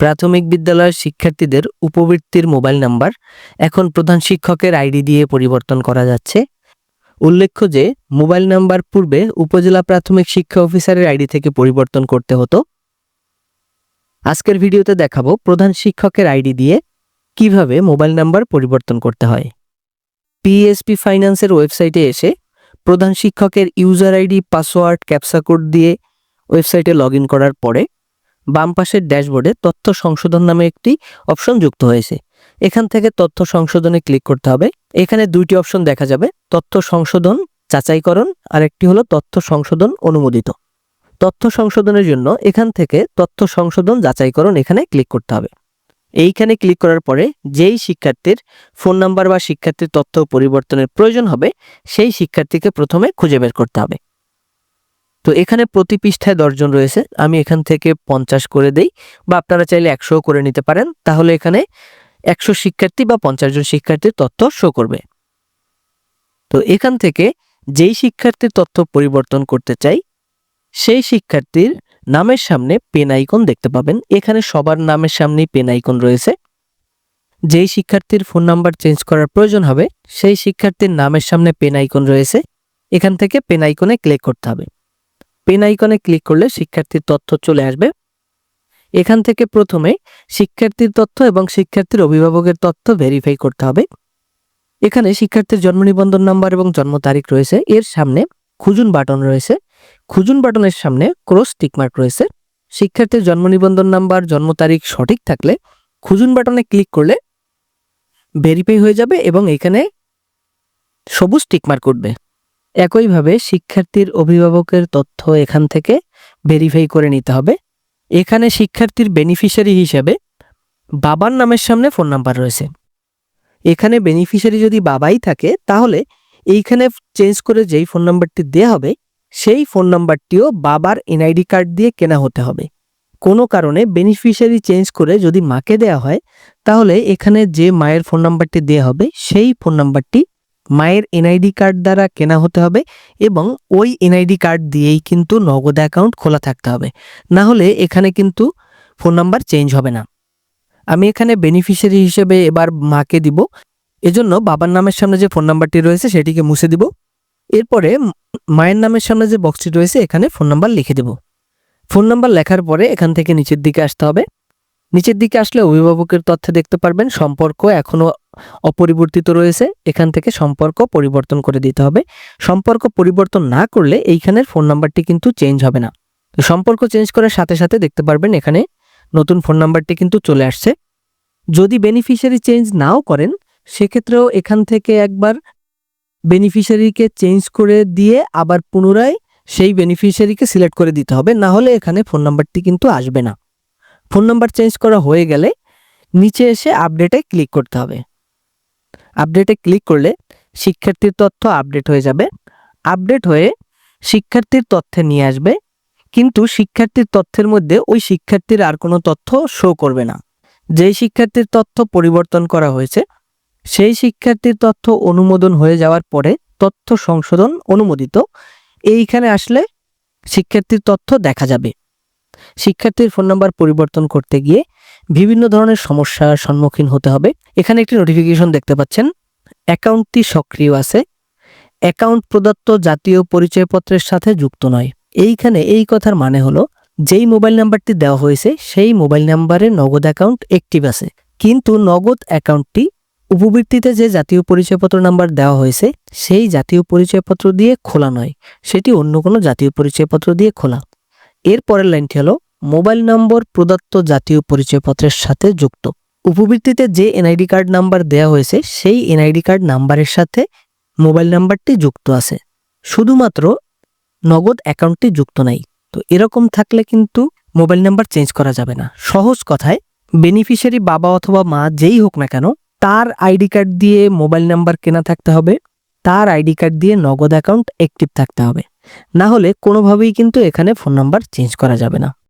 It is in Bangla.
প্রাথমিক বিদ্যালয়ের শিক্ষার্থীদের উপবৃত্তির মোবাইল নাম্বার এখন প্রধান শিক্ষকের আইডি দিয়ে পরিবর্তন করা যাচ্ছে। উল্লেখ্য যে, মোবাইল নাম্বার পূর্বে উপজেলা প্রাথমিক শিক্ষা অফিসারের আইডি থেকে পরিবর্তন করতে হতো। আজকের ভিডিওতে দেখাবো প্রধান শিক্ষকের আইডি দিয়ে কীভাবে মোবাইল নাম্বার পরিবর্তন করতে হয়। পিএসপি ফাইন্যান্সের ওয়েবসাইটে এসে প্রধান শিক্ষকের user ID, password, captcha code দিয়ে ওয়েবসাইটে লগ করার পরে বাম পাশের ড্যাশবোর্ডে তথ্য সংশোধন নামে একটি অপশন যুক্ত হয়েছে। এখান থেকে তথ্য সংশোধনে ক্লিক করতে হবে। এখানে দুইটি অপশন দেখা যাবে, তথ্য সংশোধন, যাচাইকরণ, আর একটি হলো তথ্য সংশোধন অনুমোদিত। তথ্য সংশোধনের জন্য এখান থেকে তথ্য সংশোধন যাচাইকরণ এখানে ক্লিক করতে হবে। এইখানে ক্লিক করার পরে যেই শিক্ষার্থীর ফোন নাম্বার বা শিক্ষার্থীর তথ্য পরিবর্তনের প্রয়োজন হবে, সেই শিক্ষার্থীকে প্রথমে খুঁজে বের করতে হবে। তো এখানে প্রতি পৃষ্ঠায় দশজন রয়েছে। আমি এখান থেকে পঞ্চাশ করে দেই বা আপনারা চাইলে একশো করে নিতে পারেন। তাহলে এখানে একশো শিক্ষার্থী বা পঞ্চাশ জন শিক্ষার্থীর তথ্য শো করবে। তো এখান থেকে যেই শিক্ষার্থীর তথ্য পরিবর্তন করতে চাই, সেই শিক্ষার্থীর নামের সামনে পেন আইকন দেখতে পাবেন। এখানে সবার নামের সামনেই পেন আইকন রয়েছে। যেই শিক্ষার্থীর ফোন নাম্বার চেঞ্জ করার প্রয়োজন হবে, সেই শিক্ষার্থীর নামের সামনে পেন আইকন রয়েছে। এখান থেকে পেন আইকনে ক্লিক করতে হবে। পেন আইকনে ক্লিক করলে শিক্ষার্থীর তথ্য চলে আসবে। এখান থেকে প্রথমে শিক্ষার্থীর তথ্য এবং শিক্ষার্থীর অভিভাবকের তথ্য ভেরিফাই করতে হবে। এখানে শিক্ষার্থীর জন্ম নিবন্ধন নাম্বার এবং জন্ম তারিখ রয়েছে। এর সামনে খুজুন বাটন রয়েছে। খুজুন বাটনের সামনে ক্রস টিকমার্ক রয়েছে। শিক্ষার্থীর জন্ম নিবন্ধন নাম্বার জন্ম তারিখ সঠিক থাকলে খুজুন বাটনে ক্লিক করলে ভেরিফাই হয়ে যাবে এবং এখানে সবুজ টিকমার্ক উঠবে। একইভাবে শিক্ষার্থীর অভিভাবকের তথ্য এখান থেকে ভেরিফাই করে নিতে হবে। এখানে শিক্ষার্থীর বেনিফিশিয়ারি হিসেবে বাবার নামের সামনে ফোন নাম্বার রয়েছে। এখানে বেনিফিশিয়ারি যদি বাবাই থাকে, তাহলে এইখানে চেঞ্জ করে যেই ফোন নাম্বারটি দেওয়া হবে, সেই ফোন নাম্বারটিও বাবার এনআইডি কার্ড দিয়ে কেনা হতে হবে। কোনো কারণে বেনিফিশিয়ারি চেঞ্জ করে যদি মাকে দেয়া হয়, তাহলে এখানে যে মায়ের ফোন নাম্বারটি দেওয়া হবে, সেই ফোন নাম্বারটি মায়ের এনআইডি কার্ড দ্বারা কেনা হতে হবে এবং ওই এনআইডি কার্ড দিয়েই কিন্তু নগদ অ্যাকাউন্ট খোলা থাকতে হবে। না হলে এখানে কিন্তু ফোন নাম্বার চেঞ্জ হবে না। আমি এখানে বেনিফিশিয়ারি হিসেবে এবার মাকে দিব। এজন্য বাবার নামের সামনে যে ফোন নাম্বারটি রয়েছে সেটিকে মুছে দিব। এরপরে মায়ের নামের সামনে যে বক্সটি রয়েছে এখানে ফোন নাম্বার লিখে দেব। ফোন নাম্বার লেখার পরে এখান থেকে নিচের দিকে আসতে হবে। নিচের দিকে আসলে অভিভাবকের তথ্য দেখতে পারবেন। সম্পর্ক এখনও অপরিবর্তিত রয়েছে, এখান থেকে সম্পর্ক পরিবর্তন করে দিতে হবে। সম্পর্ক পরিবর্তন না করলে এইখানের ফোন নাম্বারটি কিন্তু চেঞ্জ হবে না। সম্পর্ক চেঞ্জ করার সাথে সাথে দেখতে পারবেন এখানে নতুন ফোন নাম্বারটি কিন্তু চলে আসছে। যদি বেনিফিশিয়ারি চেঞ্জ নাও করেন, সেক্ষেত্রেও এখান থেকে একবার বেনিফিশিয়ারিকে চেঞ্জ করে দিয়ে আবার পুনরায় সেই বেনিফিশিয়ারিকে সিলেক্ট করে দিতে হবে। না হলে এখানে ফোন নাম্বারটি কিন্তু আসবে না। ফোন নাম্বার চেঞ্জ করা হয়ে গেলে নিচে এসে আপডেটে ক্লিক করতে হবে। আপডেটে ক্লিক করলে শিক্ষার্থীর তথ্য আপডেট হয়ে যাবে। আপডেট হয়ে শিক্ষার্থীর তথ্যে নিয়ে আসবে। কিন্তু শিক্ষার্থীর তথ্যের মধ্যে ওই শিক্ষার্থীর আর কোনো তথ্য শো করবে না। যেই শিক্ষার্থীর তথ্য পরিবর্তন করা হয়েছে, সেই শিক্ষার্থীর তথ্য অনুমোদন হয়ে যাওয়ার পরে তথ্য সংশোধন অনুমোদিত। এইখানে আসলে শিক্ষার্থীর তথ্য দেখা যাবে। শিক্ষার্থীর ফোন নাম্বার পরিবর্তন করতে গিয়ে বিভিন্ন ধরনের সমস্যার সম্মুখীন হতে হবে। এখানে একটি নোটিফিকেশন দেখতে পাচ্ছেন। অ্যাকাউন্টটি সক্রিয় আছে। অ্যাকাউন্ট প্রদত্ত জাতীয় পরিচয়পত্রের সাথে যুক্ত নয়। এইখানে এই কথার মানে হলো, যেই মোবাইল নাম্বারটি দেওয়া হয়েছে, সেই মোবাইল নাম্বারে নগদ অ্যাকাউন্ট অ্যাক্টিভ আছে। কিন্তু নগদ অ্যাকাউন্টটি উপবৃত্তিতে যে জাতীয় পরিচয়পত্র নাম্বার দেওয়া হয়েছে, সেই জাতীয় পরিচয়পত্র দিয়ে খোলা নয়। সেটি অন্য কোনো জাতীয় পরিচয়পত্র দিয়ে খোলা। এর পরের লাইনটি হলো মোবাইল নম্বর প্রদত্ত জাতীয় পরিচয়পত্রের সাথে যুক্ত। উপবৃত্তিতে যে এনআইডি কার্ড নাম্বার দেওয়া হয়েছে, সেই এনআইডি কার্ড নাম্বারের সাথে মোবাইল নাম্বারটি যুক্ত আছে। শুধুমাত্র নগদ অ্যাকাউন্টটি যুক্ত নাই। তো এরকম থাকলে কিন্তু মোবাইল নাম্বার চেঞ্জ করা যাবে না। সহজ কথায়, বেনিফিশিয়ারি বাবা অথবা মা যেই হোক না কেন, তার আইডি কার্ড দিয়ে মোবাইল নাম্বার কেনা থাকতে হবে। তার আইডি কার্ড দিয়ে নগদ অ্যাকাউন্ট অ্যাক্টিভ থাকতে হবে। না হলে কোনোভাবেই কিন্তু এখানে ফোন নাম্বার চেঞ্জ করা যাবে না।